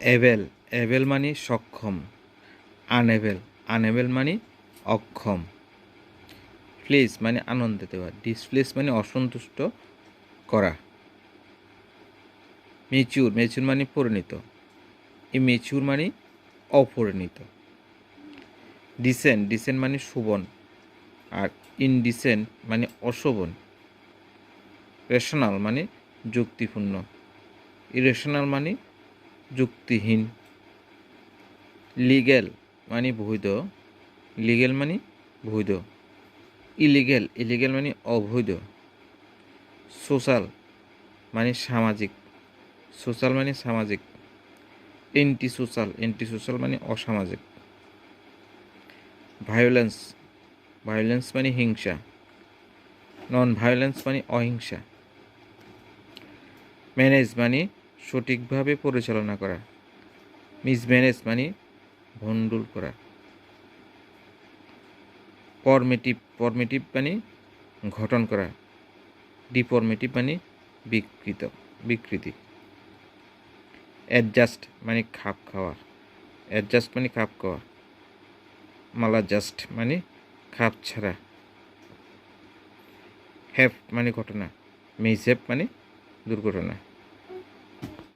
Able able মানে সক্ষম আনএবেল আনএবেল মানে অক্ষম। প্লিজ মানে আনন্দ দেওয়া ডিসপ্লেস মানে অসন্তুষ্ট করা। মেচুর মেচুর মানে পরিণত ইমেচুর মানে অপরিণত। ডিসেন্ট ডিসেন্ট মানে শোভন, আর ইনডিসেন্ট মানে অশোভন। রেশনাল মানে যুক্তিপূর্ণ, ইরেশনাল মানে যুক্তিহীন। লিগেল মানে বৈধ। লিগেল মানে বৈধ। ইলিগেল ইলিগেল মানে অবৈধ। সোশ্যাল মানে সামাজিক। সোশ্যাল মানে সামাজিক। এন্টি সোশ্যাল এন্টি সোশ্যাল মানে অসামাজিক। ভায়োলেন্স ভায়োলেন্স মানে হিংসা। নন ভায়োলেন্স মানে অহিংসা। ম্যানেজ মানে সঠিকভাবে পরিচালনা করা। মিসম্যানেজ মানে ভণ্ডুল করা। ফরমেটিভ ফরমেটিভ মানে গঠন করা। ডিফরমেটিভ মানে বিকৃত, বিকৃতি। অ্যাডজাস্ট মানে খাপ খাওয়া অ্যাডজাস্ট মানে খাপ খাওয়া মালা জাস্ট মানে খাপ ছাড়া। হ্যাপ মানে ঘটনা। মেজেপ মানে দুর্ঘটনা।